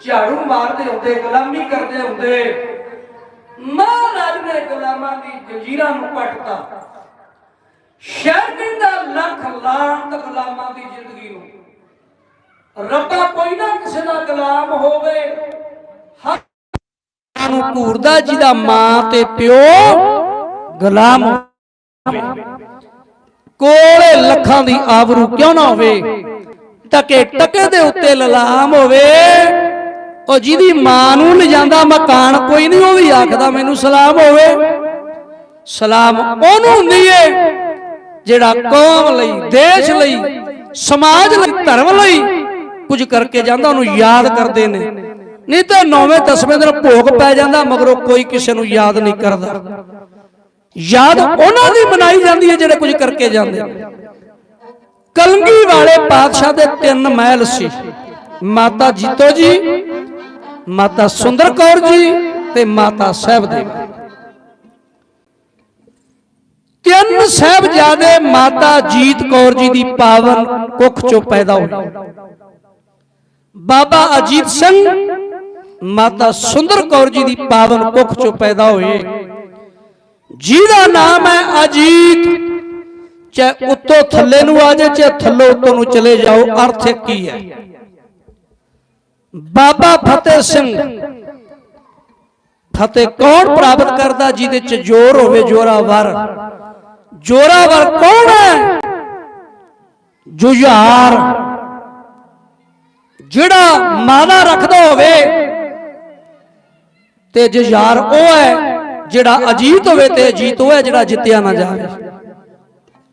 ਝਾੜੂ ਮਾਰਦੇ ਹੁੰਦੇ, ਗੁਲਾਮੀ ਕਰਦੇ ਹੁੰਦੇ। ਮਹਾਰਾਜ ਨੇ ਗੁਲਾਮਾਂ ਦੀ ਜੰਜੀਰਾਂ ਨੂੰ ਪਟਤਾ ਸ਼ਹਿਰ ਕਹਿੰਦਾ ਲੱਖ ਲਾਂਤ ਗੁਲਾਮਾਂ ਦੀ ਜ਼ਿੰਦਗੀ ਨੂੰ। ਰੱਬਾ ਕੋਈ ਨਾ ਕਿਸੇ ਦਾ ਗੁਲਾਮ ਹੋਵੇ। ਹਰ ਨੂੰ ਘੂਰਦਾ ਜਿਹਦਾ ਮਾਂ ਤੇ ਪਿਓ ਗੁਲਾਮ ਕੋਲੇ ਲੱਖਾਂ ਦੀ ਆਬਰੂ ਕਿਉਂ ਨਾ ਹੋਵੇ? ਟਕੇ ਟਕੇ ਦੇ ਉੱਤੇ ਲਲਾਮ ਹੋਵੇ। ਉਹ ਜਿਹਦੀ ਮਾਂ ਨੂੰ ਲਿਜਾਂਦਾ ਮਕਾਨ, ਕੋਈ ਨਹੀਂ ਉਹ ਵੀ ਆਖਦਾ ਮੈਨੂੰ ਸਲਾਮ ਹੋਵੇ। ਸਲਾਮ ਉਹਨੂੰ ਹੁੰਦੀ ਏ, ਜਿਹੜਾ ਕੌਮ ਲਈ, ਦੇਸ਼ ਲਈ, ਸਮਾਜ ਲਈ, ਧਰਮ ਲਈ ਕੁਝ ਕਰਕੇ ਜਾਂਦਾ, ਉਹਨੂੰ ਯਾਦ ਕਰਦੇ ਨੇ। ਨਹੀਂ ਤਾਂ ਨੌਵੇਂ ਦਸਵੇਂ ਦਿਨ ਭੋਗ ਪੈ ਜਾਂਦਾ, ਮਗਰੋਂ ਕੋਈ ਕਿਸੇ ਨੂੰ ਯਾਦ ਨਹੀਂ ਕਰਦਾ। ਯਾਦ ਉਹਨਾਂ ਦੀ ਮਨਾਈ ਜਾਂਦੀ ਹੈ ਜਿਹੜੇ ਕੁਝ ਕਰਕੇ ਜਾਂਦੇ ਕਲੰਗੀ ਵਾਲੇ ਪਾਤਸ਼ਾਹ ਦੇ ਤਿੰਨ ਮਹਿਲ ਸੀ। ਮਾਤਾ ਜੀਤੋ ਜੀ ਮਾਤਾ ਸੁੰਦਰ ਕੌਰ ਜੀ ਤੇ ਮਾਤਾ ਸਹਿਬਦੇਵ। ਤਿੰਨ ਸਹਿਬਜ਼ਾਦੇ ਮਾਤਾ ਜੀਤ ਕੌਰ ਜੀ ਦੀ ਪਾਵਨ ਕੁੱਖ ਚੋਂ ਪੈਦਾ ਹੋਏ। ਬਾਬਾ ਅਜੀਤ ਸਿੰਘ ਮਾਤਾ ਸੁੰਦਰ ਕੌਰ ਜੀ ਦੀ ਪਾਵਨ ਕੁੱਖ ਚੋਂ ਪੈਦਾ ਹੋਏ। ਜਿਹਦਾ ਨਾਮ ਹੈ ਅਜੀਤ। ਚਾਹੇ ਉੱਤੋਂ ਥੱਲੇ ਨੂੰ ਆ ਜਾਏ, ਚਾਹੇ ਥੱਲੋਂ ਉੱਤੋਂ ਨੂੰ ਚਲੇ ਜਾਓ, ਅਰਥ ਕੀ ਹੈ। ਬਾਬਾ ਫਤਿਹ ਸਿੰਘ। ਫਤਿਹ ਕੌਣ ਪ੍ਰਾਪਤ ਕਰਦਾ ਜਿਹਦੇ ਚ ਜ਼ੋਰ ਹੋਵੇ, ਜੋਰਾਵਰ? ਜੋਰਾਵਰ ਕੌਣ ਹੈ? ਜੁਝਾਰ। ਜਿਹੜਾ ਮਾਦਾ ਰੱਖਦਾ ਹੋਵੇ, ਤੇ ਜੁਝਾਰ ਉਹ ਹੈ ਜਿਹੜਾ ਅਜੀਤ ਹੋਵੇ ਤੇ ਅਜੀਤ ਉਹ ਹੈ ਜਿਹੜਾ ਜਿੱਤਿਆ ਨਾ ਜਾਵੇ।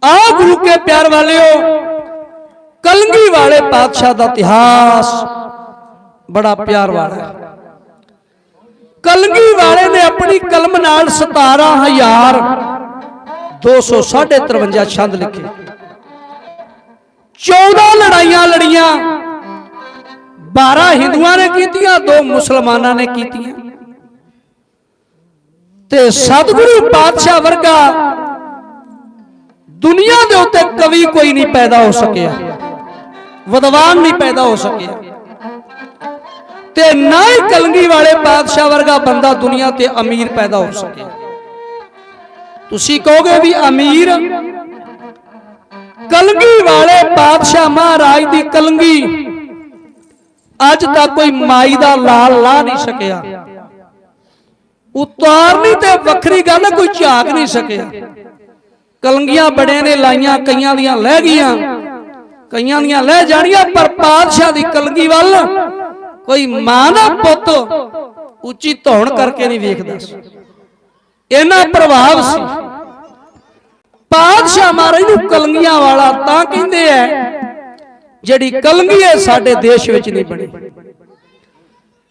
ਆ ਗੁਰੂ ਕੇ ਪਿਆਰ ਵਾਲਿਓ, ਕਲੰਗੀ ਵਾਲੇ ਪਾਤਸ਼ਾਹ ਦਾ ਇਤਿਹਾਸ ਬੜਾ ਪਿਆਰ ਵਾਲਾ। ਕਲੰਗੀ ਵਾਲੇ ਨੇ ਆਪਣੀ ਕਲਮ ਨਾਲ 17000 253 ਛੰਦ ਲਿਖੇ। 14 ਲੜਾਈਆਂ ਲੜੀਆਂ 12 ਹਿੰਦੂਆਂ ਨੇ ਕੀਤੀਆਂ ਦੋ ਮੁਸਲਮਾਨਾਂ ਨੇ ਕੀਤੀਆਂ। ਤੇ ਸਤਿਗੁਰੂ ਪਾਤਸ਼ਾਹ ਵਰਗਾ ਦੁਨੀਆ ਦੇ ਉੱਤੇ ਕਵੀ ਕੋਈ ਨਹੀਂ ਪੈਦਾ ਹੋ ਸਕਿਆ। ਵਿਦਵਾਨ ਨਹੀਂ ਪੈਦਾ ਹੋ ਸਕਿਆ। ਤੇ ਨਾ ਹੀ ਕਲੰਗੀ ਵਾਲੇ ਪਾਤਸ਼ਾਹ ਵਰਗਾ ਬੰਦਾ ਦੁਨੀਆ ਤੇ ਅਮੀਰ ਪੈਦਾ ਹੋ ਸਕਿਆ ਤੁਸੀਂ ਕਹੋਗੇ ਵੀ ਅਮੀਰ? ਕਲੰਗੀ ਵਾਲੇ ਪਾਤਸ਼ਾਹ ਮਹਾਰਾਜ ਦੀ ਕਲੰਗੀ ਅੱਜ ਤੱਕ ਕੋਈ ਮਾਈ ਦਾ ਲਾਲ ਲਾ ਨਹੀਂ ਸਕਿਆ। ਉਤਾਰਨੀ ਤੇ ਵੱਖਰੀ ਗੱਲ ਕੋਈ ਝਾਕ ਨਹੀਂ ਸਕਿਆ। ਕਲੰਗੀਆਂ ਬੜੇ ਨੇ, ਲਾਈਆਂ ਕਈਆਂ ਦੀਆਂ ਲੈ ਗਈਆਂ। ਕਈਆਂ ਦੀਆਂ ਲੈ ਜਾਣੀਆਂ, ਪਰ ਪਾਤਸ਼ਾਹ ਦੀ ਕਲੰਗੀ ਵੱਲ ਕੋਈ ਮਾਂ ਦਾ ਪੁੱਤ ਉੱਚੀ ਧੌਣ ਕਰਕੇ ਨਹੀਂ ਵੇਖਦਾ। ਇਹਨਾਂ ਪ੍ਰਭਾਵ ਸੀ। ਪਾਤਸ਼ਾਹ ਮਹਾਰਾਜ ਨੂੰ ਕਲੰਗੀਆਂ ਵਾਲਾ ਤਾਂ ਕਹਿੰਦੇ ਐ ਜਿਹੜੀ ਕਲੰਗੀ ਹੈ ਸਾਡੇ ਦੇਸ਼ ਵਿੱਚ ਨਹੀਂ ਬਣੀ।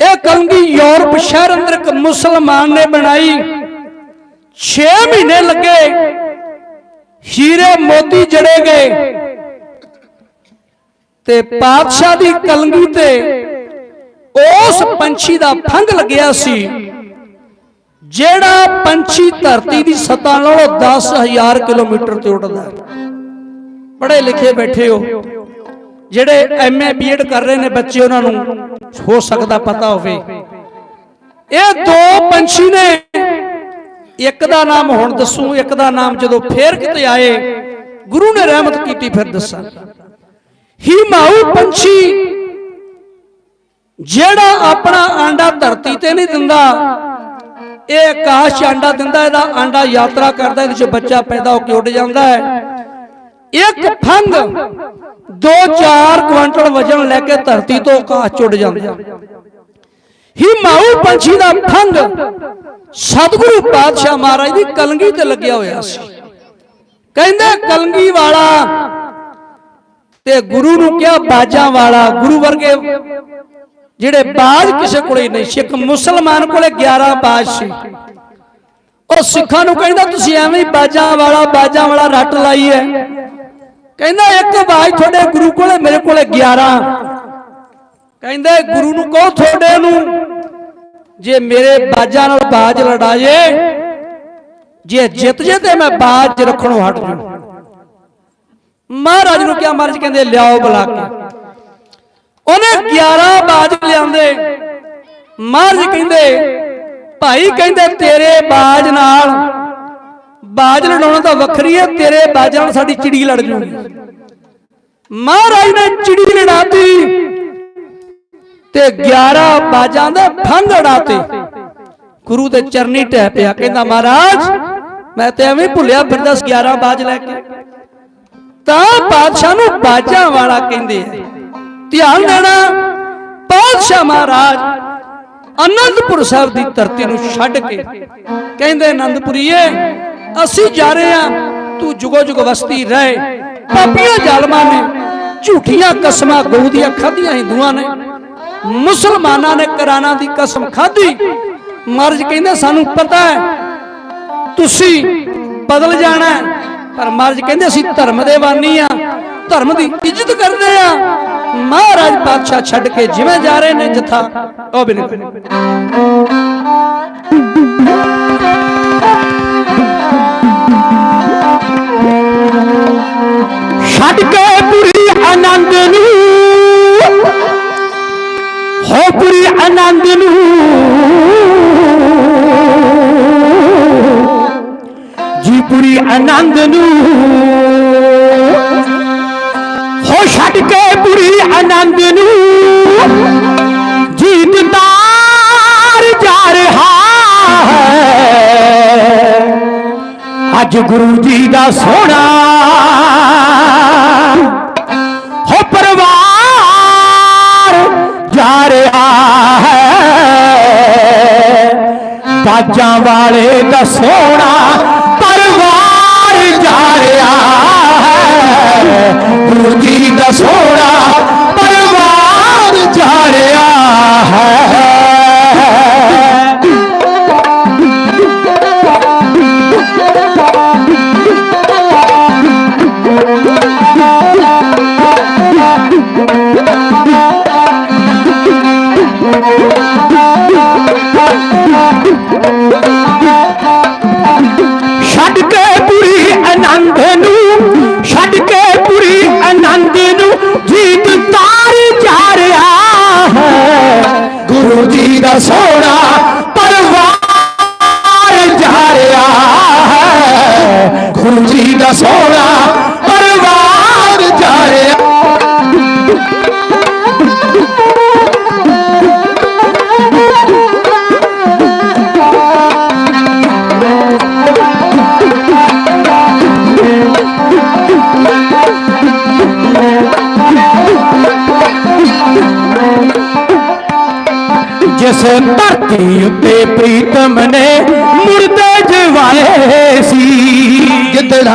ਇਹ ਕਲੰਗੀ ਯੂਰਪ ਸ਼ਹਿਰ ਅੰਦਰ ਇੱਕ ਮੁਸਲਮਾਨ ਨੇ ਬਣਾਈ। 6 ਮਹੀਨੇ ਲੱਗੇ। ਹੀਰੇ ਮੋਤੀ ਜੜੇ ਗਏ। ਤੇ ਪਾਤਸ਼ਾਹ ਦੀ ਕਲੰਗੀ ਤੇ ਉਸ ਪੰਛੀ ਦਾ ਫੰਗ ਲੱਗਿਆ ਸੀ। ਜਿਹੜਾ ਪੰਛੀ ਧਰਤੀ ਦੀ ਸਤਹ ਨਾਲੋਂ 10000 ਕਿਲੋਮੀਟਰ ਤੇ ਉੱਡਦਾ ਪੜ੍ਹੇ ਲਿਖੇ ਬੈਠੇ ਹੋ। ਜਿਹੜੇ ਐਮਏ ਬੀਐਡ ਕਰ ਰਹੇ ਨੇ ਬੱਚੇ, ਉਹਨਾਂ ਨੂੰ ਹੋ ਸਕਦਾ ਪਤਾ ਹੋਵੇ। ਇਹ ਦੋ ਪੰਛੀ ਨੇ। ਇੱਕ ਦਾ ਨਾਮ ਹੁਣ ਦੱਸੂ, ਇੱਕ ਦਾ ਨਾਮ ਜਦੋਂ ਫੇਰ ਕਿਤੇ ਆਏ, ਗੁਰੂ ਨੇ ਰਹਿਮਤ ਕੀਤੀ, ਫਿਰ ਦੱਸਾਂ। ਹੀ ਮਾਊ ਪੰਛੀ ਜਿਹੜਾ ਆਪਣਾ ਆਂਡਾ ਧਰਤੀ ਤੇ ਨਹੀਂ ਦਿੰਦਾ, ਇਹ ਆਕਾਸ਼ ਆਂਡਾ ਦਿੰਦਾ, ਇਹਦਾ ਆਂਡਾ ਯਾਤਰਾ ਕਰਦਾ, ਇਹਦੇ 'ਚ ਬੱਚਾ ਪੈਦਾ ਹੋ ਕੇ ਉੱਡ ਜਾਂਦਾ ਹੈ। ਇੱਕ ਫੰਗ 2-4 ਕੁਇੰਟਲ ਵਜਨ ਲੈ ਕੇ ਧਰਤੀ ਤੋਂ ਆਕਾਸ਼ 'ਚ ਜਾਂਦਾ। ਹੀ ਮਾਊ ਪੰਛੀ ਦਾ ਫੰਗ ਸਤਿਗੁਰੂ ਪਾਤਸ਼ਾਹ ਮਹਾਰਾਜ ਦੀ ਕਲੰਗੀ ਤੇ ਲੱਗਿਆ ਹੋਇਆ ਸੀ। ਕਹਿੰਦੇ, ਕਲੰਗੀ ਵਾਲਾ ਤੇ ਗੁਰੂ ਨੂੰ ਕਿਹਾ, ਬਾਜਾਂ ਵਾਲਾ, ਗੁਰੂ ਵਰਗੇ ਜਿਹੜੇ ਬਾਜ ਕਿਸੇ ਕੋਲੇ ਨਹੀਂ ਸੀ ਇੱਕ ਮੁਸਲਮਾਨ ਕੋਲੇ 11 ਬਾਜ ਸੀ। ਉਹ ਸਿੱਖਾਂ ਨੂੰ ਕਹਿੰਦਾ ਤੁਸੀਂ ਐਵੇਂ ਹੀ ਬਾਜਾਂ ਵਾਲਾ ਬਾਜਾਂ ਵਾਲਾ ਰੱਟ ਲਾਈ ਹੈ। ਕਹਿੰਦਾ ਇੱਕ ਬਾਜ ਤੁਹਾਡੇ ਗੁਰੂ ਕੋਲੇ ਮੇਰੇ ਕੋਲੇ 11 ਕਹਿੰਦੇ ਗੁਰੂ ਨੂੰ ਕਹੋ ਤੁਹਾਡੇ ਨੂੰ ਜੇ ਮੇਰੇ ਬਾਜਾਂ ਨਾਲ ਬਾਜ ਲੜਾਏ ਜੇ ਜਿੱਤ ਜੇ ਤੇ ਮੈਂ ਬਾਜ ਰੱਖਣੋਂ ਹਟ ਜੂ ਮਹਾਰਾਜ ਨੂੰ ਕਿਹਾ ਮਹਾਰਾਜ ਕਹਿੰਦੇ ਲਿਆਓ ਬੁਲਾ ਕੇ ਉਹਨੇ 11 ਬਾਜ ਲਿਆਂਦੇ। ਮਹਾਰਾਜ ਕਹਿੰਦੇ, ਭਾਈ ਕਹਿੰਦੇ, ਤੇਰੇ ਬਾਜ ਨਾਲ ਬਾਜ ਲੜਾਉਣਾ ਤਾਂ ਵੱਖਰੀ ਹੈ, ਤੇਰੇ ਬਾਜਾਂ ਨਾਲ ਸਾਡੀ ਚਿੜੀ ਲੜ ਜੂਗੀ। ਮਹਾਰਾਜ ਨੇ ਚਿੜੀ ਲੜਾਤੀ ਤੇ 11 ਬਾਜਾਂ ਦੇ ਫੰਗ ਉਡਾਤੇ ਗੁਰੂ ਦੇ ਚਰਨੀ ਟਹਿ ਪਿਆ, ਕਹਿੰਦਾ, ਮਹਾਰਾਜ, ਮੈਂ ਤੇ ਐਵੇਂ ਭੁੱਲਿਆ ਫਿਰਦਾ ਸੀ 11 ਬਾਜ ਲੈ ਕੇ। ਤਾਂ ਬਾਦਸ਼ਾਹ ਨੂੰ ਬਾਜਾਂ ਵਾਲਾ ਕਹਿੰਦੇ ਆ। ਧਿਆਨ ਦੇਣਾ। ਬਾਦਸ਼ਾਹ ਮਹਾਰਾਜ ਅਨੰਦਪੁਰ ਸਾਹਿਬ ਦੀ ਧਰਤੀ ਨੂੰ ਛੱਡ ਕੇ ਕਹਿੰਦੇ ਅਨੰਦਪੁਰੀਏ, ਅਸੀਂ ਜਾ ਰਹੇ ਆ ਤੂੰ ਜੁਗੋ ਜੁਗ ਵਸਤੀ ਰਹਿ। ਪਾਪੀਆਂ ਜ਼ਾਲਮਾਂ ਨੇ, ਝੂਠੀਆਂ ਕਸਮਾਂ ਗਊ ਦੀਆਂ ਖਾਧੀਆਂ ਹਿੰਦੂਆਂ ਨੇ, ਮੁਸਲਮਾਨਾਂ ਨੇ ਕਰਾਨਾ ਦੀ ਕਸਮ ਖਾਧੀ। ਮਰਜ ਕਹਿੰਦੇ, ਸਾਨੂੰ ਪਤਾ ਹੈ, ਤੁਸੀਂ ਬਦਲ ਜਾਣਾ ਪਰ ਮਰਜ ਕਹਿੰਦੇ, ਅਸੀਂ ਧਰਮ ਦੇ ਬਾਨੀ ਆ ਧਰਮ ਦੀ ਇੱਜ਼ਤ ਕਰਦੇ ਆ। ਮਹਾਰਾਜ ਪਾਤਸ਼ਾਹ ਛੱਡ ਕੇ ਜਿਵੇਂ ਜਾ ਰਹੇ ਨੇ ਜਥਾ, ਉਹ ਵੀ ਨਹੀਂ। ਛੱਡ ਕੇ ਪੂਰੀ ਆਨੰਦ ਨੂੰ। ਹੋ ਪੁਰੀ ਆਨੰਦ ਨੂੰ। ਜੀ ਪੁਰੀ ਆਨੰਦ ਨੂੰ। ਕੇ ਪੁਰੀ ਆਨੰਦ ਨੂੰ ਜੀਤ ਤਾਰ ਜਾ ਰਿਹਾ ਹੈ। ਅੱਜ ਗੁਰੂ ਜੀ ਦਾ ਸੋਹਣਾ ਹੋ ਪਰਿਵਾਰ ਜਾ ਰਿਹਾ ਹੈ। ਬਾਜਾਂ ਵਾਲੇ ਦਾ ਸੋਹਣਾ ਪਰਿਵਾਰ ਜਾ ਰਿਹਾ ਹੈ। ਗੁਰੂ ਜੀ ਦਾ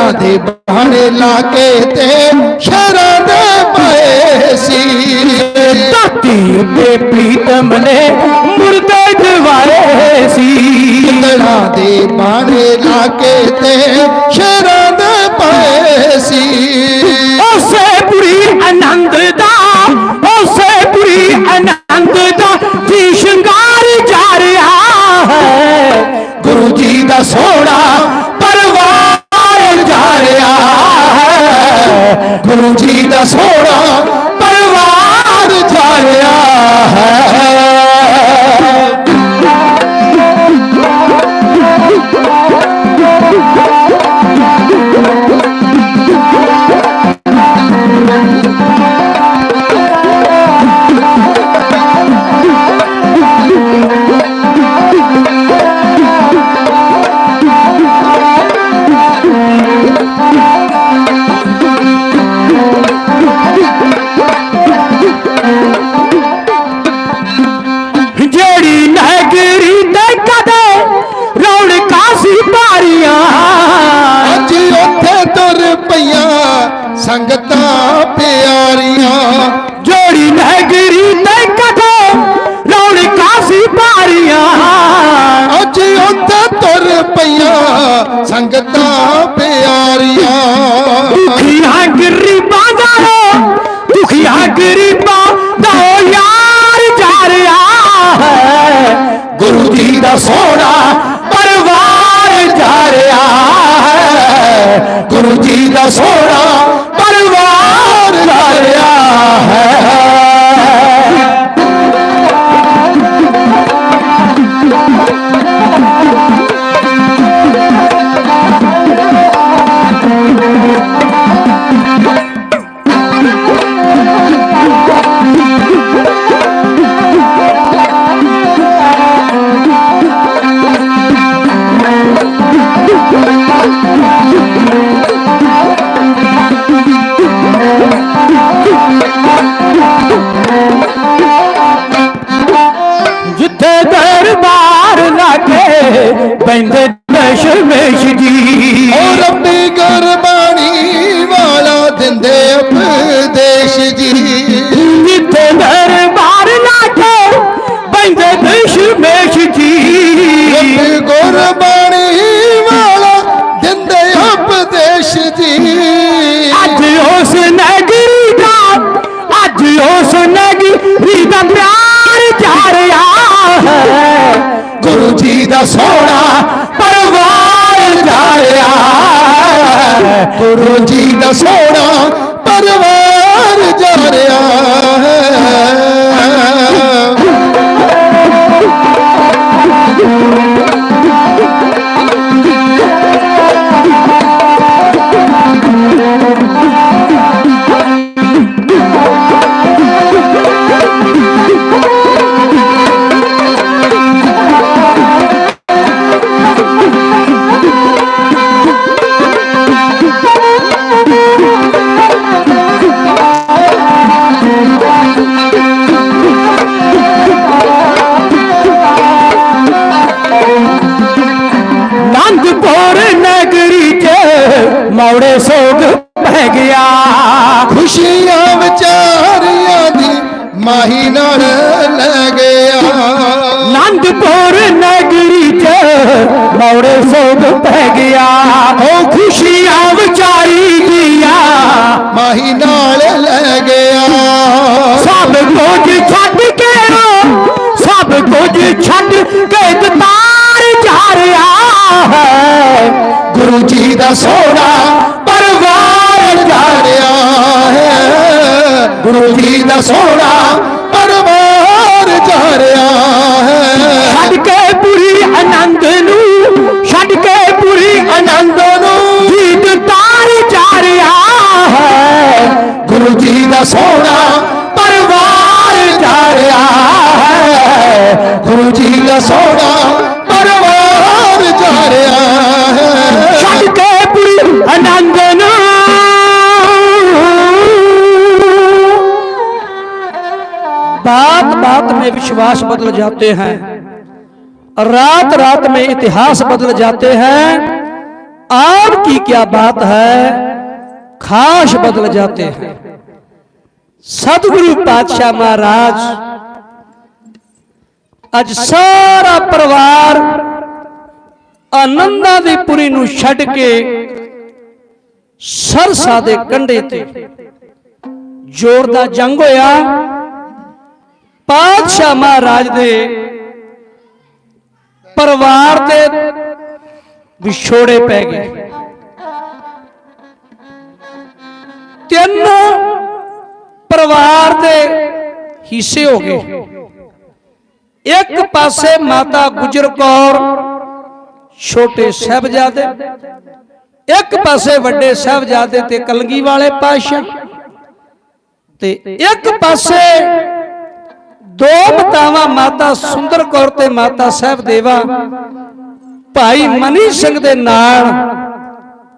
ਗਿੱਦੜਾਂ ਦੇ ਬਾਣੇ ਲਾ ਕੇ ਤੇ ਸ਼ਰਾਂ ਦੇ ਪਾਏ ਸੀ। ਧਰਤੀ ਉੱਤੇ ਪ੍ਰੀਤਮ ਨੇ ਮੁਰਦੇ ਜਵਾਏ ਸੀ। ਗਿੱਦੜਾਂ ਦੇ ਬਾਣੇ ਲਾ ਕੇ ਤੇ ਸ਼ਰਾਂ ਸੀ ਭਾਰੀਆਂ। ਅੱਜ ਉੱਥੇ ਤੁਰ ਪਈਆਂ ਸੰਗਤਾਂ ਪਿਆਰੀਆਂ। ਜਿਹੜੀ ਨਗਰੀ ਤੇ ਕਦੇ ਰੌਣਕਾਂ ਸੀ ਭਾਰੀਆਂ। ਅੱਜ ਉੱਥੇ ਤੁਰ ਪਈਆਂ ਸੰਗਤਾਂ ਪਿਆਰੀਆਂ। ਦੁਖੀਆਂ ਗਰੀਬਾਂ ਦਾ ਦੁਖੀਆਂ ਗਰੀਬਾਂ ਦਾ ਯਾਰ ਜਾ ਰਿਹਾ ਹੈ ਗੁਰੂ ਜੀ ਦਾ ਸੋਹਣਾ ਹੈ ਗੁਰੂ ਜੀ ਦਾ ਗੁਰੂ ਜੀ ਦਾ ਸੋਹਣਾ ਪਰਵਾਰ ਜਾ ਰਿਹਾ ਹੈ। ਮੌੜੇ ਸੋਗ ਪੈ ਗਿਆ। ਉਹ ਖੁਸ਼ੀਆਂ ਵਿਚਾਰੀ ਦੀਆਂ ਮਾਹੀ ਨਾਲ ਲੈ ਗਿਆ। ਸਭ ਕੁਝ ਛੱਡ ਕੇ ਸਭ ਕੁਝ ਛੱਡ ਕੇ ਦਤਾਰ ਜਾ ਰਿਹਾ ਹੈ। ਗੁਰੂ ਜੀ ਦਾ ਸੋਹਣਾ ਪਰਵਾਰ ਜਾ ਰਿਹਾ ਹੈ। ਗੁਰੂ ਜੀ ਦਾ ਸੋਹਣਾ ਪਰਵਾਰ ਜਾ ਹੈ। ਛੱਡ ਕੇ ਪੂਰੀ ਆਨੰਦ ਨੂੰ, ਛੱਡ ਕੇ ਪੂਰੀ ਆਨੰਦ ਨੂੰ ਜੀਤ ਤਾਰ ਜਾ ਰਿਹਾ ਹੈ। ਗੁਰੂ ਜੀ ਦਾ ਸੋਹਣਾ ਪਰਵਾਰ ਜਾ ਰਿਹਾ ਹੈ। ਗੁਰੂ ਜੀ ਦਾ ਸੋਹਣਾ बात बात में विश्वास बदल जाते हैं रात रात में इतिहास बदल जाते हैं आपकी क्या बात है खास बदल जाते हैं सतगुरु पातशाह महाराज ਅੱਜ ਸਾਰਾ ਪਰਿਵਾਰ ਆਨੰਦਾਂ ਦੀ ਪੁਰੀ ਨੂੰ ਛੱਡ ਕੇ ਸਰਸਾ ਦੇ ਕੰਢੇ ਤੇ ਜ਼ੋਰ ਦਾ ਜੰਗ ਹੋਇਆ ਪਾਤਸ਼ਾਹ ਮਹਾਰਾਜ ਦੇ ਪਰਿਵਾਰ ਦੇ ਵਿਛੋੜੇ ਪੈ ਗਏ। ਤਿੰਨ ਪਰਿਵਾਰ ਦੇ ਹਿੱਸੇ ਹੋ ਗਏ। ਇੱਕ ਪਾਸੇ ਮਾਤਾ ਗੁਜਰ ਕੌਰ, ਛੋਟੇ ਸਾਹਿਬਜ਼ਾਦੇ। ਇੱਕ ਪਾਸੇ ਵੱਡੇ ਸਾਹਿਬਜ਼ਾਦੇ ਤੇ ਕਲਗੀ ਵਾਲੇ ਪਾਸ਼ਾ ਤੇ ਇੱਕ ਪਾਸੇ ਦੋ ਮਾਤਾਵਾਂ ਮਾਤਾ ਸੁੰਦਰ ਕੌਰ ਤੇ ਮਾਤਾ ਸਾਹਿਬ ਦੇਵਾ ਭਾਈ ਮਨੀ ਸਿੰਘ ਦੇ ਨਾਲ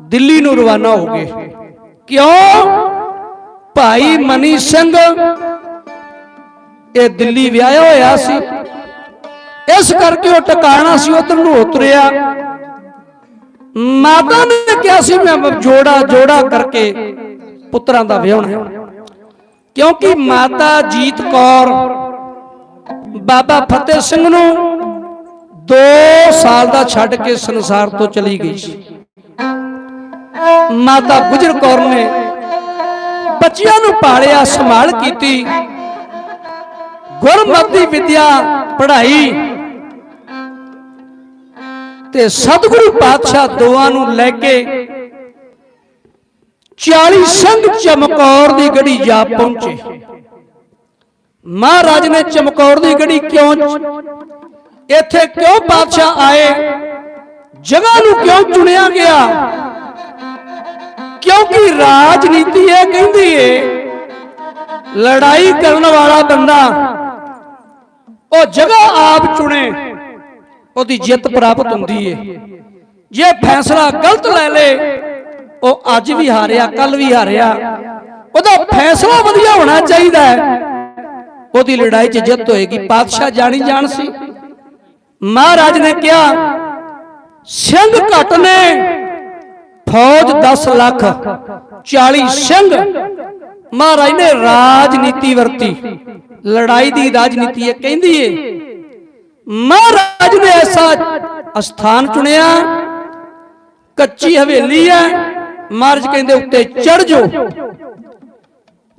ਦਿੱਲੀ ਨੂੰ ਰਵਾਨਾ ਹੋ ਗਏ। ਕਿਉਂ? ਭਾਈ ਮਨੀ ਸਿੰਘ ਇਹ ਦਿੱਲੀ ਵਿਆਹਿਆ ਹੋਇਆ ਸੀ। ਇਸ ਕਰਕੇ ਉਹ ਟਿਕਾਣਾ ਸੀ, ਉਧਰ ਨੂੰ ਉਤਰਿਆ। ਮਾਤਾ ਨੇ ਕਿਹਾ ਸੀ, ਮੈਂ ਜੋੜਾ ਜੋੜਾ ਕਰਕੇ ਪੁੱਤਰਾਂ ਦਾ ਵਿਆਹਣਾ। ਕਿਉਂਕਿ ਮਾਤਾ ਜੀਤ ਕੌਰ ਬਾਬਾ ਫਤਿਹ ਸਿੰਘ ਨੂੰ 2 ਸਾਲ ਦਾ ਛੱਡ ਕੇ ਸੰਸਾਰ ਤੋਂ ਚਲੀ ਗਈ ਸੀ। ਮਾਤਾ ਗੁਜਰ ਕੌਰ ਨੇ ਬੱਚਿਆਂ ਨੂੰ ਪਾਲਿਆ, ਸੰਭਾਲ ਕੀਤੀ। ਗੁਰਮਤਿ ਵਿਦਿਆ ਪੜ੍ਹਾਈ। ਤੇ ਸਤਿਗੁਰੂ ਪਾਤਸ਼ਾਹ ਦੋਵਾਂ ਨੂੰ ਲੈ ਕੇ 40 ਸਿੰਘ ਚਮਕੌਰ ਦੀ ਗੜੀ ਜਾ ਪਹੁੰਚੇ। ਮਹਾਰਾਜ ਨੇ ਚਮਕੌਰ ਦੀ ਗੜੀ ਕਿਉਂ ਇੱਥੇ ਕਿਉਂ ਪਾਤਸ਼ਾਹ ਆਏ? ਜਗ੍ਹਾ ਨੂੰ ਕਿਉਂ ਚੁਣਿਆ ਗਿਆ? ਕਿਉਂਕਿ ਰਾਜਨੀਤੀ ਇਹ ਕਹਿੰਦੀ ਏ, ਲੜਾਈ ਕਰਨ ਵਾਲਾ ਬੰਦਾ, ਉਹ ਜਗ੍ਹਾ ਆਪ ਚੁਣੇ, ਉਹਦੀ ਜਿੱਤ ਪ੍ਰਾਪਤ ਹੁੰਦੀ ਏ। ਜੇ ਫੈਸਲਾ ਗਲਤ ਲੈ ਲੇ, ਉਹ ਅੱਜ ਵੀ ਹਾਰਿਆ ਕੱਲ ਵੀ ਹਾਰਿਆ। ਉਹਦਾ ਫੈਸਲਾ ਵਧੀਆ ਹੋਣਾ ਚਾਹੀਦਾ ਹੈ। ਉਹਦੀ ਲੜਾਈ 'ਚ ਜਿੱਤ ਹੋਏਗੀ। ਪਾਤਸ਼ਾਹ ਜਾਣੀ ਜਾਣ ਸੀ। ਮਹਾਰਾਜ ਨੇ ਕਿਹਾ ਸਿੰਘ ਘੱਟ ਨੇ। ਫੌਜ 10 ਲੱਖ 40 ਸਿੰਘ। ਮਹਾਰਾਜ ਨੇ ਰਾਜਨੀਤੀ ਵਰਤੀ। ਲੜਾਈ ਦੀ ਰਾਜਨੀਤੀ ਇਹ ਕਹਿੰਦੀ ਏ। ਮਹਾਰਾਜ ਨੇ ਐਸਾ ਅਸਥਾਨ ਚੁਣਿਆ ਕੱਚੀ ਹਵੇਲੀ ਹੈ। ਮਹਾਰਾਜ ਕਹਿੰਦੇ ਉੱਤੇ ਚੜ ਜਾਓ।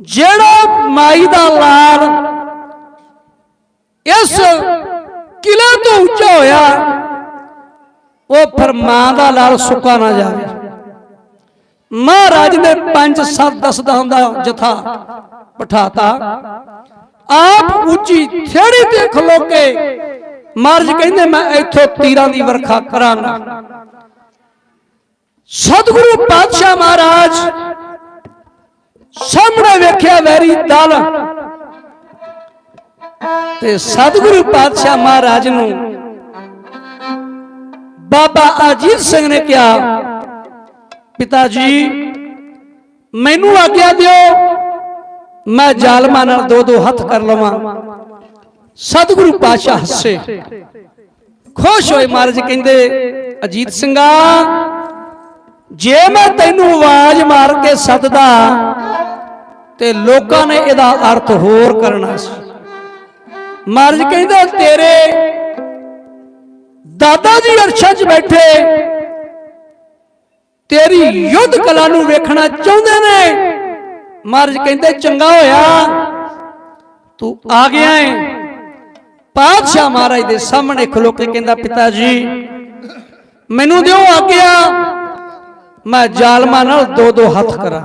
ਜਿਹੜਾ ਮਾਈ ਦਾ ਲਾਲ ਇਸ ਕਿਲੇ ਤੋਂ ਉੱਚਾ ਹੋਇਆ, ਉਹ ਫਿਰ ਮਾਂ ਦਾ ਲਾਲ ਸੁੱਕਾ ਨਾ ਜਾਵੇ। ਮਹਾਰਾਜ ਨੇ ਪੰਜ ਸੱਤ ਦਸਦਾ ਹੁੰਦਾ, ਜਥਾ ਬਿਠਾਤਾ। ਆਪ ਉੱਚੀ ਥੇੜੀ ਤੇ ਖਲੋ ਕੇ ਮਹਾਰਾਜ ਕਹਿੰਦੇ, ਮੈਂ ਇੱਥੋਂ ਤੀਰਾਂ ਦੀ ਵਰਖਾ ਕਰਾਂਗਾ। ਸਤਿਗੁਰੂ ਪਾਤਸ਼ਾਹ ਮਹਾਰਾਜ ਸਾਹਮਣੇ ਵੇਖਿਆ ਵੈਰੀ ਦਲ। ਤੇ ਸਤਿਗੁਰੂ ਪਾਤਸ਼ਾਹ ਮਹਾਰਾਜ ਨੂੰ ਬਾਬਾ ਅਜੀਤ ਸਿੰਘ ਨੇ ਕਿਹਾ, ਪਿਤਾ ਜੀ, ਮੈਨੂੰ ਆਗਿਆ ਦਿਓ, ਮੈਂ ਜ਼ਾਲਮਾਂ ਨਾਲ ਦੋ ਦੋ ਹੱਥ ਕਰ ਲਵਾਂ। ਸਤਿਗੁਰੂ ਪਾਤਸ਼ਾਹ ਹੱਸੇ। ਖੁਸ਼ ਹੋਏ ਮਹਾਰਾਜ ਕਹਿੰਦੇ, ਅਜੀਤ ਸਿੰਘਾ, ਜੇ ਮੈਂ ਤੈਨੂੰ ਆਵਾਜ਼ ਮਾਰ ਕੇ ਸੱਦਦਾ ਤੇ ਲੋਕਾਂ ਨੇ ਇਹਦਾ ਅਰਥ ਹੋਰ ਕਰਨਾ ਸੀ। ਮਹਾਰਾਜ ਕਹਿੰਦੇ ਤੇਰੇ ਦਾਦਾ ਜੀ ਅਰਸ਼ਾਂ 'ਚ ਬੈਠੇ। ਤੇਰੀ ਯੁੱਧ ਕਲਾ ਨੂੰ ਵੇਖਣਾ ਚਾਹੁੰਦੇ ਨੇ। ਮਹਾਰਾਜ ਕਹਿੰਦੇ ਚੰਗਾ ਹੋਇਆ। ਤੂੰ ਆ ਗਿਆ ਏ। ਪਾਤਸ਼ਾਹ ਮਹਾਰਾਜ ਦੇ ਸਾਹਮਣੇ ਖਲੋ ਕੇ ਕਹਿੰਦਾ ਪਿਤਾ ਜੀ ਮੈਨੂੰ ਦਿਓ ਆਗਿਆ। ਮੈਂ ਜ਼ਾਲਮਾਂ ਨਾਲ ਦੋ ਦੋ ਹੱਥ ਕਰਾਂ।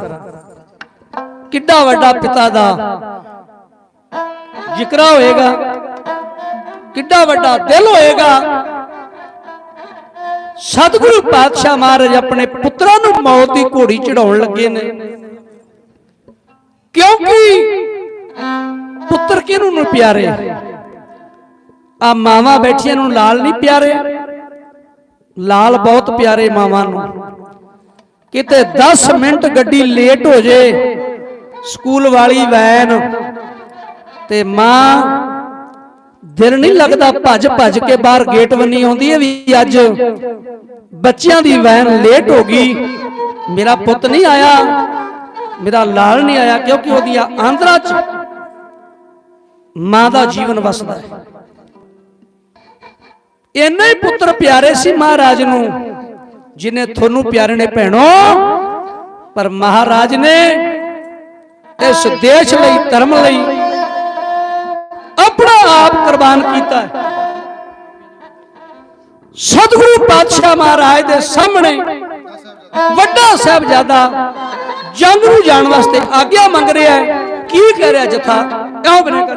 ਕਿੱਡਾ ਵੱਡਾ ਪਿਤਾ ਦਾ। ਜ਼ਿਕਰਾ ਹੋਏਗਾ, ਕਿੱਡਾ ਵੱਡਾ ਦਿਲ ਹੋਏਗਾ। ਸਤਿਗੁਰੂ ਪਾਤਸ਼ਾਹ ਮਹਾਰਾਜ ਆਪਣੇ ਪੁੱਤਰਾਂ ਨੂੰ ਮੌਤ ਦੀ ਘੋੜੀ ਚੜਾਉਣ ਲੱਗੇ ਨੇ। ਕਿਉਂਕਿ ਪੁੱਤਰ ਕਿਹਨੂੰ ਨੂੰ ਪਿਆਰੇ? ਆ ਮਾਵਾਂ ਬੈਠੀਆਂ ਨੂੰ ਲਾਲ ਨਹੀਂ ਪਿਆਰੇ? ਲਾਲ ਬਹੁਤ ਪਿਆਰੇ ਮਾਵਾਂ ਨੂੰ। ਕਿਤੇ 10 ਮਿੰਟ ਗੱਡੀ ਲੇਟ ਹੋ ਜੇ, ਸਕੂਲ ਵਾਲੀ ਵੈਨ ਤੇ ਮਾਂ, ਦਿਲ ਨਹੀਂ ਲੱਗਦਾ ਭੱਜ ਭੱਜ ਕੇ ਬਾਹਰ ਗੇਟ ਬੰਨੀ ਆਉਂਦੀ ਹੈ ਵੀ ਅੱਜ ਬੱਚਿਆਂ ਦੀ ਵੈਨ ਲੇਟ ਹੋ ਗਈ। ਮੇਰਾ ਪੁੱਤ ਨਹੀਂ ਆਇਆ, ਮੇਰਾ ਲਾਲ ਨਹੀਂ ਆਇਆ ਕਿਉਂਕਿ ਉਹਦੀਆਂ ਆਂਦਰਾਂ 'ਚ ਮਾਂ ਦਾ ਜੀਵਨ ਵਸਦਾ ਹੈ। ਇੰਨੇ ਹੀ ਪੁੱਤਰ ਪਿਆਰੇ ਸੀ ਮਹਾਰਾਜ ਨੂੰ, ਜਿਨੇ ਤੁਹਾਨੂੰ ਪਿਆਰੇ ਨੇ ਭੈਣੋ। ਪਰ ਮਹਾਰਾਜ ਨੇ ਇਸ ਦੇਸ਼ ਲਈ, ਧਰਮ ਲਈ ਆਪ ਕੁਰਬਾਨ ਕੀਤਾ ਹੈ। ਸਤਿਗੁਰੂ ਪਾਤਸ਼ਾਹ ਮਹਾਰਾਜ ਦੇ ਸਾਹਮਣੇ ਵੱਡਾ ਸਾਹਿਬਜ਼ਾਦਾ ਜੰਗ ਨੂੰ ਜਾਣ ਵਾਸਤੇ ਆਗਿਆ ਮੰਗ ਰਿਹਾ ਹੈ। ਕੀ ਕਹਿ ਰਿਹਾ ਜਥਾ? ਕਿਉਂ ਬਨੇ ਕਰ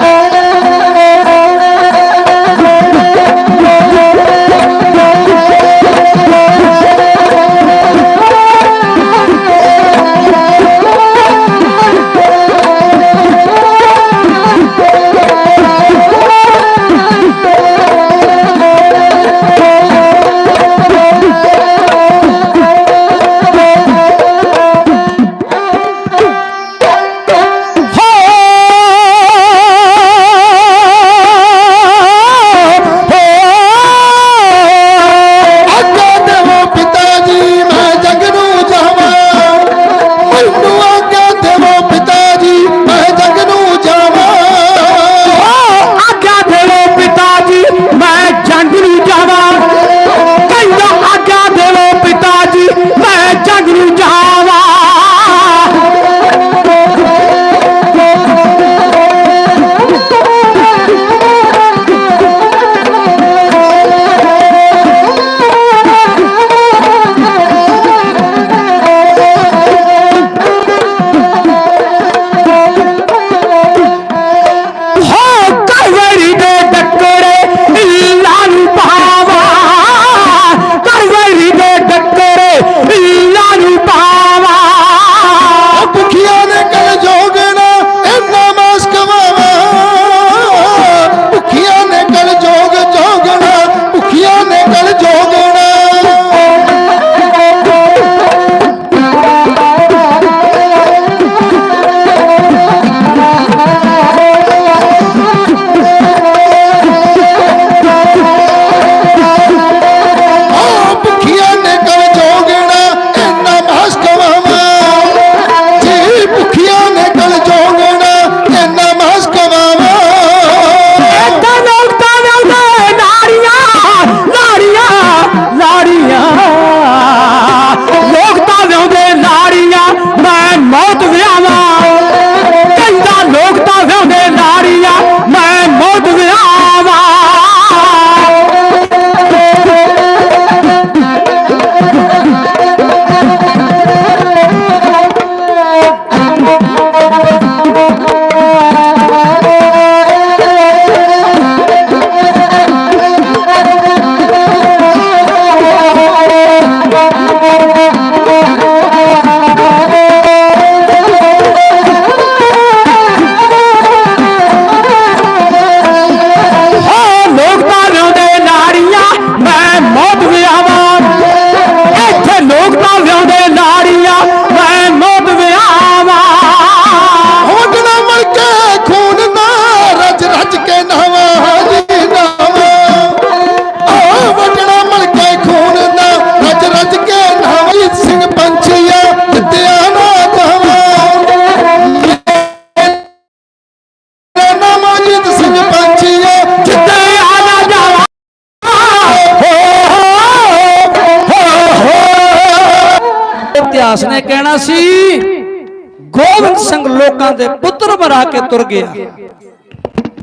ਤੁਰ ਗਿਆ।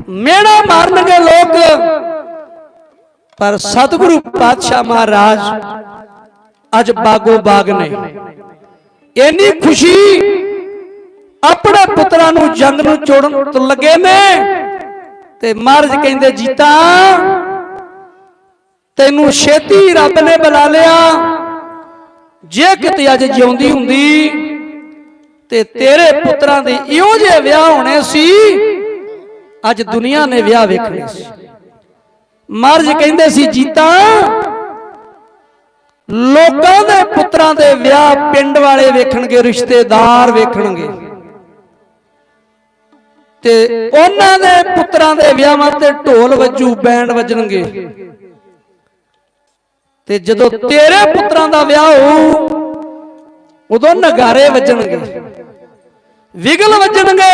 ਮੇਣਾ ਮਾਰਨਗੇ ਲੋਕ। ਪਰ ਸਤਿਗੁਰੂ ਪਾਤਸ਼ਾਹ ਮਹਾਰਾਜ ਅੱਜ ਬਾਗੋ ਬਾਗ ਨੇ। ਇੰਨੀ ਖੁਸ਼ੀ ਆਪਣੇ ਪੁੱਤਰਾਂ ਨੂੰ ਜੰਗ ਨੂੰ ਚੋੜਨ ਤੋਂ ਲੱਗੇ ਨੇ। ਤੇ ਮਹਾਰਾਜ ਕਹਿੰਦੇ, ਜੀਤਾ, ਤੈਨੂੰ ਛੇਤੀ ਰੱਬ ਨੇ ਬੁਲਾ ਲਿਆ। ਜੇ ਕਿਤੇ ਅੱਜ ਜਿਉਂਦੀ ਹੁੰਦੀ ਤੇ ਤੇਰੇ ਪੁੱਤਰਾਂ ਦੇ ਇਹੋ ਜਿਹੇ ਵਿਆਹ ਹੋਣੇ ਸੀ। ਅੱਜ ਦੁਨੀਆ ਨੇ ਵਿਆਹ ਵੇਖਣੇ ਸੀ। ਮਹਾਰਾਜ ਕਹਿੰਦੇ ਸੀ ਜੀਤਾ ਲੋਕਾਂ ਦੇ ਪੁੱਤਰਾਂ ਦੇ ਵਿਆਹ ਪਿੰਡ ਵਾਲੇ ਵੇਖਣਗੇ ਰਿਸ਼ਤੇਦਾਰ ਵੇਖਣਗੇ। ਤੇ ਉਹਨਾਂ ਦੇ ਪੁੱਤਰਾਂ ਦੇ ਵਿਆਹਾਂ ਤੇ ਢੋਲ ਵੱਜੂ ਬੈਂਡ ਵੱਜਣਗੇ। ਤੇ ਜਦੋਂ ਤੇਰੇ ਪੁੱਤਰਾਂ ਦਾ ਵਿਆਹ ਹੋਊ ਉਦੋਂ ਨਗਾਰੇ ਵੱਜਣਗੇ। ਵਿਗਲ ਵੱਜਣਗੇ।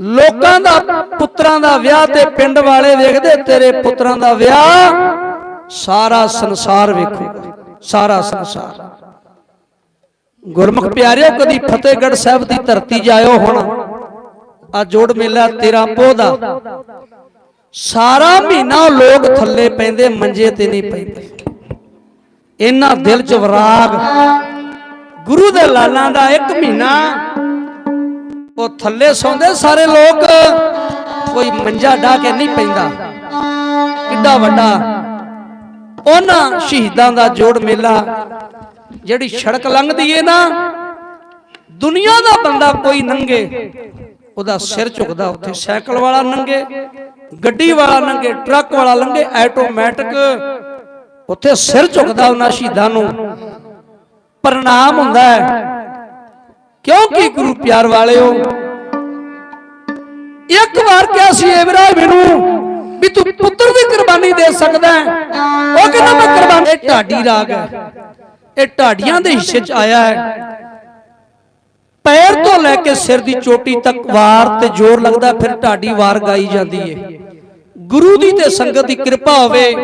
ਲੋਕਾਂ ਦਾ ਪੁੱਤਰਾਂ ਦਾ ਵਿਆਹ ਤੇ ਪਿੰਡ ਵਾਲੇ ਵੇਖਦੇ ਤੇਰੇ ਪੁੱਤਰਾਂ ਦਾ ਵਿਆਹ ਸਾਰਾ ਸੰਸਾਰ ਵੇਖੂਗਾ। ਸਾਰਾ ਸੰਸਾਰ। ਗੁਰਮੁਖ ਪਿਆਰਿਓ ਕਦੀ ਫਤਿਹਗੜ੍ਹ ਸਾਹਿਬ ਦੀ ਧਰਤੀ ਜਾਇਓ ਹੁਣ। ਆ ਜੋੜ ਮੇਲਾ 13 ਪੋਹ ਦਾ ਸਾਰਾ ਮਹੀਨਾ ਲੋਕ ਥੱਲੇ ਪੈਂਦੇ ਮੰਜੇ ਤੇ ਨਹੀਂ ਪੈਂਦੇ। ਇਹਨਾਂ ਦਿਲ ਚ ਵਿਰਾਗ। ਗੁਰੂ ਦੇ ਲਾਲਾਂ ਦਾ ਇੱਕ ਮਹੀਨਾ। ਉਹ ਥੱਲੇ ਸੌਂਦੇ ਸਾਰੇ ਲੋਕ। ਕੋਈ ਮੰਜਾ ਢਾ ਕੇ ਨਹੀਂ ਪੈਂਦਾ। ਕਿੱਡਾ ਵੱਡਾ। ਉਹਨਾਂ ਸ਼ਹੀਦਾਂ ਦਾ ਜੋੜ ਮੇਲਾ। ਜਿਹੜੀ ਸੜਕ ਲੰਘਦੀ ਏ ਨਾ, ਦੁਨੀਆ ਦਾ ਬੰਦਾ ਕੋਈ ਨੰਗੇ। ਉਹਦਾ ਸਿਰ ਝੁਕਦਾ ਉੱਥੇ, ਸਾਈਕਲ ਵਾਲਾ ਨੰਗੇ, ਗੱਡੀ ਵਾਲਾ ਨੰਗੇ, ਟਰੱਕ ਵਾਲਾ ਲੰਘੇ ਆਟੋਮੈਟਿਕ ਉੱਥੇ ਸਿਰ ਝੁਕਦਾ ਉਹਨਾਂ ਸ਼ਹੀਦਾਂ ਨੂੰ। ਪ੍ਰਣਾਮ ਹੁੰਦਾ ਹੈ। ਕਿਉਂਕਿ ਗੁਰੂ ਪਿਆਰ ਵਾਲਿਓ? ਇੱਕ ਵਾਰ ਕਿਹਾ ਸੀ ਇਬਰਾਹਿਮ ਨੂੰ ਵੀ ਤੂੰ ਪੁੱਤਰ ਦੀ ਕੁਰਬਾਨੀ ਦੇ ਸਕਦਾ ਹੈ। ਉਹ ਕਹਿੰਦਾ, ਮੈਂ ਕੁਰਬਾਨੀ ਇਹ ਢਾਡੀ ਰਾਗ ਹੈ। ਇਹ ਢਾਡੀਆਂ ਦੇ ਹਿੱਸੇ 'ਚ ਆਇਆ ਹੈ। ਪੈਰ ਤੋਂ ਲੈ ਕੇ ਸਿਰ ਦੀ ਚੋਟੀ ਤੱਕ ਵਾਰ ਤੇ ਜ਼ੋਰ ਲੱਗਦਾ, ਫਿਰ ਢਾਡੀ ਵਾਰ ਗਾਈ ਜਾਂਦੀ ਏ। ਗੁਰੂ ਦੀ ਤੇ ਸੰਗਤ ਦੀ ਕਿਰਪਾ ਹੋਵੇ।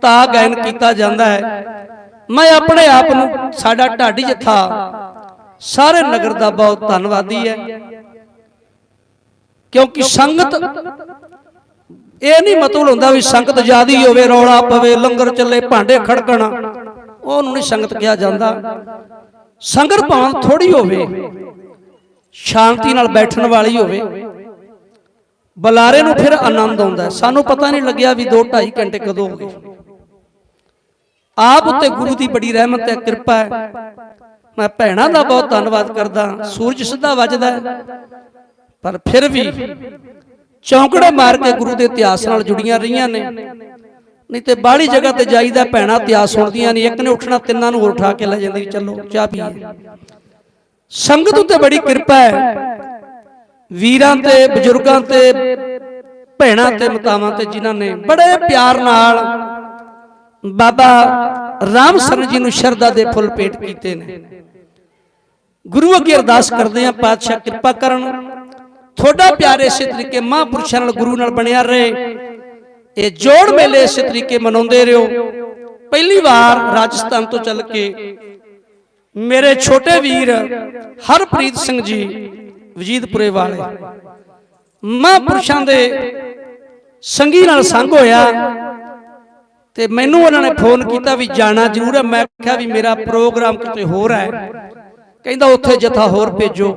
ਤਾਂ ਗਾਇਨ ਕੀਤਾ ਜਾਂਦਾ ਹੈ। ਮੈਂ ਆਪਣੇ ਆਪ ਨੂੰ ਸਾਡਾ ਢਾਡੀ ਜਥਾ, ਸਾਰੇ ਨਗਰ ਦਾ ਬਹੁਤ ਧੰਨਵਾਦੀ ਹੈ। ਕਿਉਂਕਿ ਸੰਗਤ, ਇਹ ਨਹੀਂ ਮਤਲਬ ਹੁੰਦਾ ਵੀ ਸੰਗਤ ਜ਼ਿਆਦੀ ਹੋਵੇ, ਰੌਲਾ ਪਵੇ, ਲੰਗਰ ਚੱਲੇ, ਭਾਂਡੇ ਖੜਕਣ। ਉਹਨੂੰ ਨਹੀਂ ਸੰਗਤ ਕਿਹਾ ਜਾਂਦਾ। ਸੰਗਤ ਭਾਵੇਂ ਥੋੜੀ ਹੋਵੇ, ਸ਼ਾਂਤੀ ਨਾਲ ਬੈਠਣ ਵਾਲੀ ਹੋਵੇ। ਬੁਲਾਰੇ ਨੂੰ ਫਿਰ ਆਨੰਦ ਆਉਂਦਾ ਸਾਨੂੰ ਪਤਾ ਨਹੀਂ ਲੱਗਿਆ ਵੀ 2 2.5 ਘੰਟੇ ਕਦੋਂ ਹੋ ਗਏ ਆਪ ਉੱਤੇ ਗੁਰੂ ਦੀ ਬੜੀ ਰਹਿਮਤ ਹੈ, ਕਿਰਪਾ ਹੈ। ਮੈਂ ਭੈਣਾਂ ਦਾ ਬਹੁਤ ਧੰਨਵਾਦ ਕਰਦਾ, ਸੂਰਜ ਸਿੱਧਾ ਵੱਜਦਾ ਪਰ ਫਿਰ ਵੀ ਚੌਂਕੜੇ ਮਾਰ ਕੇ ਗੁਰੂ ਦੇ ਇਤਿਹਾਸ ਨਾਲ ਜੁੜੀਆਂ ਰਹੀਆਂ ਨੇ। ਨਹੀਂ ਤੇ ਬਾਹਲੀ ਜਗ੍ਹਾ ਤੇ ਜਾਈਦਾ ਭੈਣਾਂ ਇਤਿਹਾਸ ਸੁਣਦੀਆਂ ਨਹੀਂ, ਇੱਕ ਨੇ ਉੱਠਣਾ, ਤਿੰਨਾਂ ਨੂੰ ਹੋਰ ਉਠਾ ਕੇ ਲੈ ਜਾਂਦੀ ਚਲੋ, ਚਾਹ ਪੀਏ। ਸੰਗਤ ਉੱਤੇ ਬੜੀ ਕਿਰਪਾ ਹੈ। ਵੀਰਾਂ ਤੇ, ਬਜ਼ੁਰਗਾਂ ਤੇ, ਭੈਣਾਂ ਤੇ, ਮਤਾਵਾਂ ਤੇ ਜਿਨ੍ਹਾਂ ਨੇ ਬੜੇ ਪਿਆਰ ਨਾਲ ਬਾਬਾ ਰਾਮ ਸਰਨ ਜੀ ਨੂੰ ਸ਼ਰਧਾ ਦੇ ਫੁੱਲ ਭੇਟ ਕੀਤੇ ਨੇ। ਗੁਰੂ ਅੱਗੇ ਅਰਦਾਸ ਕਰਦੇ ਆ ਪਾਤਸ਼ਾਹ ਕਿਰਪਾ ਕਰਨ। ਤੁਹਾਡਾ ਪਿਆਰ ਇਸੇ ਤਰੀਕੇ ਮਹਾਂਪੁਰਸ਼ਾਂ ਨਾਲ ਗੁਰੂ ਨਾਲ ਬਣਿਆ ਰਹੇ। ਇਹ ਜੋੜ ਮੇਲੇ ਇਸੇ ਤਰੀਕੇ ਮਨਾਉਂਦੇ ਰਹੋ। ਪਹਿਲੀ ਵਾਰ ਰਾਜਸਥਾਨ ਤੋਂ ਚੱਲ ਕੇ ਮੇਰੇ ਛੋਟੇ ਵੀਰ ਹਰਪ੍ਰੀਤ ਸਿੰਘ ਜੀ, ਵਜੀਦਪੁਰੇ ਵਾਲੇ। ਮਹਾਂਪੁਰਸ਼ਾਂ ਦੇ ਸੰਗੀ ਨਾਲ ਸੰਗ ਹੋਇਆ। ਤੇ ਮੈਨੂੰ ਉਹਨਾਂ ਨੇ ਫੋਨ ਕੀਤਾ ਵੀ ਜਾਣਾ ਜ਼ਰੂਰ ਹੈ। ਮੈਂ ਕਿਹਾ ਵੀ ਮੇਰਾ ਪ੍ਰੋਗਰਾਮ ਕਿਤੇ ਹੋਰ ਹੈ। ਕਹਿੰਦਾ ਉੱਥੇ ਜਥਾ ਹੋਰ ਭੇਜੋ।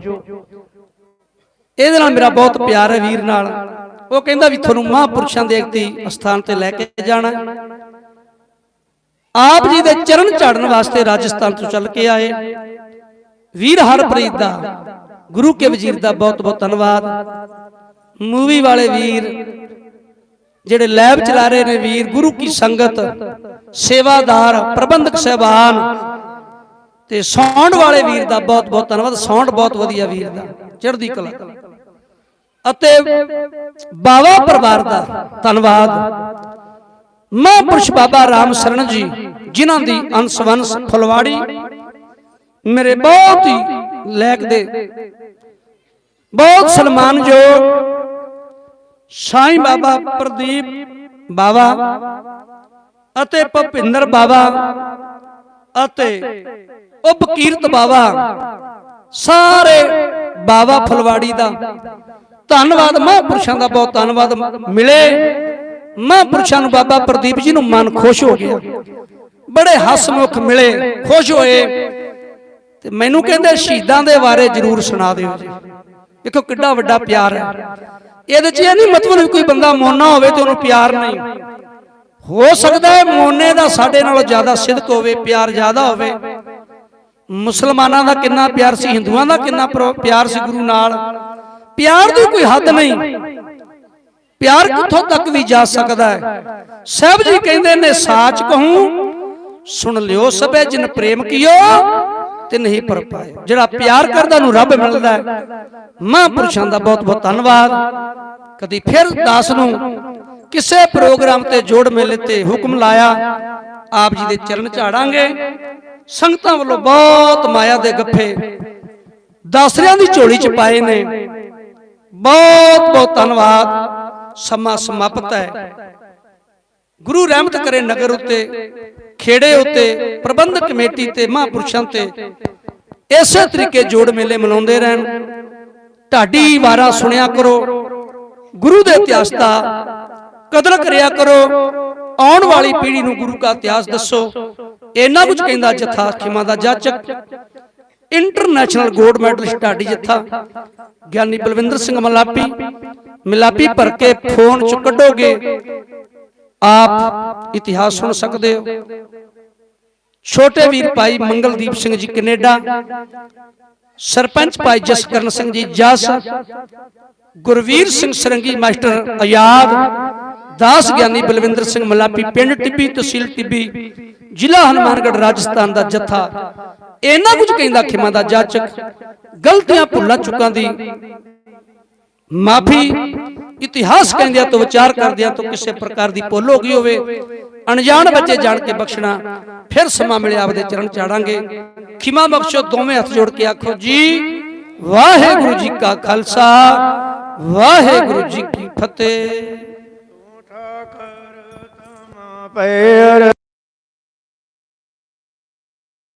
ਇਹਦੇ ਨਾਲ ਮੇਰਾ ਬਹੁਤ ਪਿਆਰ ਹੈ ਵੀਰ ਨਾਲ। ਉਹ ਕਹਿੰਦਾ ਵੀ ਤੁਹਾਨੂੰ ਮਹਾਂਪੁਰਸ਼ਾਂ ਦੇ ਅਗਤੀ ਸਥਾਨ ਤੇ ਲੈ ਕੇ ਜਾਣਾ ਆਪ ਜੀ ਦੇ ਚਰਨ ਝਾੜਨ ਵਾਸਤੇ ਰਾਜਸਥਾਨ ਤੋਂ ਚੱਲ ਕੇ ਆਏ। ਵੀਰ ਹਰਪ੍ਰੀਤ ਦਾ। ਗੁਰੂ ਕੇ ਵਜ਼ੀਰ ਦਾ ਬਹੁਤ ਬਹੁਤ ਧੰਨਵਾਦ। ਮੂਵੀ ਵਾਲੇ ਵੀਰ। ਜਿਹੜੇ ਲੈਬ ਚਲਾ ਰਹੇ ਨੇ ਵੀਰ ਗੁਰੂ ਕੀ ਸੰਗਤ ਸੇਵਾਦਾਰ ਪ੍ਰਬੰਧਕ ਸਹਿਬਾਨ। ਤੇ ਸਾਊਂਡ ਵਾਲੇ ਵੀਰ ਦਾ ਬਹੁਤ ਬਹੁਤ ਧੰਨਵਾਦ। ਸਾਊਂਡ ਬਹੁਤ ਵਧੀਆ ਵੀਰ ਦਾ। ਚੜ੍ਹਦੀ ਕਲਾ। ਅਤੇ ਬਾਵਾ ਪਰਿਵਾਰ ਦਾ ਧੰਨਵਾਦ। ਮਹਾਂਪੁਰਸ਼ ਬਾਬਾ ਰਾਮ ਸਰਨ ਜੀ ਜਿਨ੍ਹਾਂ ਦੀ ਅੰਸ਼ਵੰਸ਼ ਫੁਲਵਾੜੀ ਮੇਰੇ ਬਹੁਤ ਹੀ ਲੈਕ ਦੇ। ਬਹੁਤ ਸਨਮਾਨਯੋਗ ਸਾਈਂ ਬਾਬਾ ਪ੍ਰਦੀਪ ਬਾਬਾ ਅਤੇ ਭਪਿੰਦਰ ਬਾਬਾ ਅਤੇ ਉਹ ਬਕੀਰਤ ਬਾਵਾ। ਸਾਰੇ ਬਾਵਾ ਫਲਵਾੜੀ ਦਾ। ਧੰਨਵਾਦ ਮਹਾਂਪੁਰਸ਼ਾਂ ਦਾ ਬਹੁਤ ਧੰਨਵਾਦ। ਮਿਲੇ। ਮਹਾਂਪੁਰਸ਼ਾਂ ਨੂੰ ਬਾਬਾ ਪ੍ਰਦੀਪ ਜੀ ਨੂੰ ਮਨ ਖੁਸ਼ ਹੋ ਗਿਆ। ਬੜੇ ਹਸਮੁਖ ਮਿਲੇ। ਖੁਸ਼ ਹੋਏ। ਤੇ ਮੈਨੂੰ ਕਹਿੰਦੇ ਸ਼ਹੀਦਾਂ ਦੇ ਬਾਰੇ ਜਰੂਰ ਸੁਣਾ ਦਿਓ ਜੀ। ਦੇਖੋ ਕਿੱਡਾ ਵੱਡਾ ਪਿਆਰ ਹੈ। ਇਹਦੇ 'ਚ ਇਹ ਨਹੀਂ ਮਤਲਬ ਕੋਈ ਬੰਦਾ ਮੋਨਾ ਹੋਵੇ ਤੇ ਉਹਨੂੰ ਪਿਆਰ ਨਹੀਂ। ਹੋ ਸਕਦਾ ਹੈ ਮੋਨੇ ਦਾ ਸਾਡੇ ਨਾਲੋਂ ਜ਼ਿਆਦਾ ਸਿਦਕ ਹੋਵੇ, ਪਿਆਰ ਜ਼ਿਆਦਾ ਹੋਵੇ। ਮੁਸਲਮਾਨਾਂ ਦਾ ਕਿੰਨਾ ਪਿਆਰ ਸੀ, ਹਿੰਦੂਆਂ ਦਾ ਕਿੰਨਾ ਪਰ- ਪਿਆਰ ਸੀ ਗੁਰੂ ਨਾਲ। ਪਿਆਰ ਦੀ ਕੋਈ ਹੱਦ ਨਹੀਂ। ਪਿਆਰ ਕਿੱਥੋਂ ਤੱਕ ਵੀ ਜਾ ਸਕਦਾ ਹੈ? ਸਾਹਿਬ ਜੀ ਕਹਿੰਦੇ ਨੇ, ਸਾਚ ਕਹੂੰ, ਸੁਣ ਲਿਓ ਸਭੇ ਜਿਨ ਪ੍ਰੇਮ ਕੀਓ ਤੇ ਨਹੀਂ ਪਰ ਪਾਏ। ਜਿਹੜਾ ਪਿਆਰ ਕਰਦਾ ਨੂੰ ਰੱਬ ਮਿਲਦਾ ਹੈ ਮਹਾਂਪੁਰਸ਼ਾਂ ਦਾ ਬਹੁਤ ਬਹੁਤ ਧੰਨਵਾਦ। ਕਦੀ ਫਿਰ ਦਾਸ ਨੂੰ ਕਿਸੇ ਪ੍ਰੋਗਰਾਮ ਤੇ ਜੋੜ ਮੇਲੇ ਤੇ ਹੁਕਮ ਲਾਇਆ। ਆਪ ਜੀ ਦੇ ਚਰਨ ਝਾੜਾਂਗੇ। ਸੰਗਤਾਂ ਵੱਲੋਂ ਬਹੁਤ ਮਾਇਆ ਦੇ ਗੱਫੇ। ਦਾਸਰਿਆਂ ਦੀ ਝੋਲੀ ਚ ਪਾਏ ਨੇ। ਬਹੁਤ ਬਹੁਤ ਧੰਨਵਾਦ। ਸਮਾਂ ਸਮਾਪਤ ਹੈ। ਗੁਰੂ ਰਹਿਮਤ ਕਰੇ ਨਗਰ ਉੱਤੇ। ਖੇੜੇ ਉੱਤੇ ਪ੍ਰਬੰਧਕ ਕਮੇਟੀ ਤੇ ਮਹਾਂਪੁਰਸ਼ਾਂ ਤੇ। ਇਸੇ ਤਰੀਕੇ ਜੋੜ ਮੇਲੇ ਮਨਾਉਂਦੇ ਰਹਿਣ। ਢਾਡੀ ਵਾਰਾ ਸੁਣਿਆ ਕਰੋ। ਗੁਰੂ ਦੇ ਇਤਿਹਾਸ ਦਾ ਕਦਰ ਕਰਿਆ ਕਰੋ। ਆਉਣ ਵਾਲੀ ਪੀੜ੍ਹੀ ਨੂੰ ਗੁਰੂ ਦਾ ਇਤਿਹਾਸ ਦੱਸੋ। ਇੰਨਾ ਕੁਝ ਕਹਿੰਦਾ ਜਥਾ ਖਿਮਾ ਦਾ ਜਾਚਕ। ਇੰਟਰਨੈਸ਼ਨਲ ਗੋਲਡ ਮੈਡਲਿਸਟ ਢਾਡੀ ਜਥਾ। ਗਿਆਨੀ ਬਲਵਿੰਦਰ ਸਿੰਘ ਮਲਾਪੀ। ਮਲਾਪੀ। ਭਰ ਕੇ ਫੋਨ ਚ ਕੱਢੋਗੇ। ਆਪ ਇਤਿਹਾਸ ਸੁਣ ਸਕਦੇ ਹੋ। ਛੋਟੇ ਵੀਰ ਭਾਈ ਮੰਗਲਦੀਪ ਸਿੰਘ ਜੀ ਕੈਨੇਡਾ, ਸਰਪੰਚ ਭਾਈ ਜਸਕਰਨ ਸਿੰਘ ਜੀ ਜਸ, ਗੁਰਵੀਰ ਸਿੰਘ ਸਰੰਗੀ ਮਾਸਟਰ ਆਜ਼ਾਦ, ਦਾਸ ਗਿਆਨੀ ਬਲਵਿੰਦਰ ਸਿੰਘ ਮਲਾਪੀ ਪਿੰਡ ਟਿੱਬੀ ਤਹਿਸੀਲ ਟਿੱਬੀ, ਜ਼ਿਲ੍ਹਾ ਹਨੂਮਾਨਗੜ੍ਹ ਰਾਜਸਥਾਨ ਦਾ ਜਥਾ। ਇਹਨਾਂ ਕੁਝ ਕਹਿੰਦਾ ਖਿਮਾ ਦਾ ਜਾਚਕ, ਗਲਤੀਆਂ ਭੁੱਲਾਂ ਚੁੱਕਾਂ ਦੀ ਮਾਫੀ ਇਤਿਹਾਸ ਕਹਿੰਦਿਆਂ ਤੋਂ, ਵਿਚਾਰ ਕਰਦਿਆਂ ਤੋਂ, ਕਿਸੇ ਪ੍ਰਕਾਰ ਦੀ ਭੁੱਲ ਹੋ ਗਈ ਹੋਵੇ, ਅਣਜਾਣ ਬੱਚੇ ਜਾਣ ਕੇ ਬਖਸ਼ਣਾ, ਫਿਰ ਸਮਾਂ ਮਿਲਿਆ ਆਪਦੇ ਚਰਨ ਚਾੜਾਂਗੇ। ਖਿਮਾ ਬਖਸ਼ੋ, ਦੋਵੇਂ ਹੱਥ ਜੋੜ ਕੇ ਆਖੋ ਜੀ, ਵਾਹਿਗੁਰੂ ਜੀ ਕਾ ਖਾਲਸਾ, ਵਾਹਿਗੁਰੂ ਜੀ ਕੀ ਫਤਿਹ। ਪੈਰ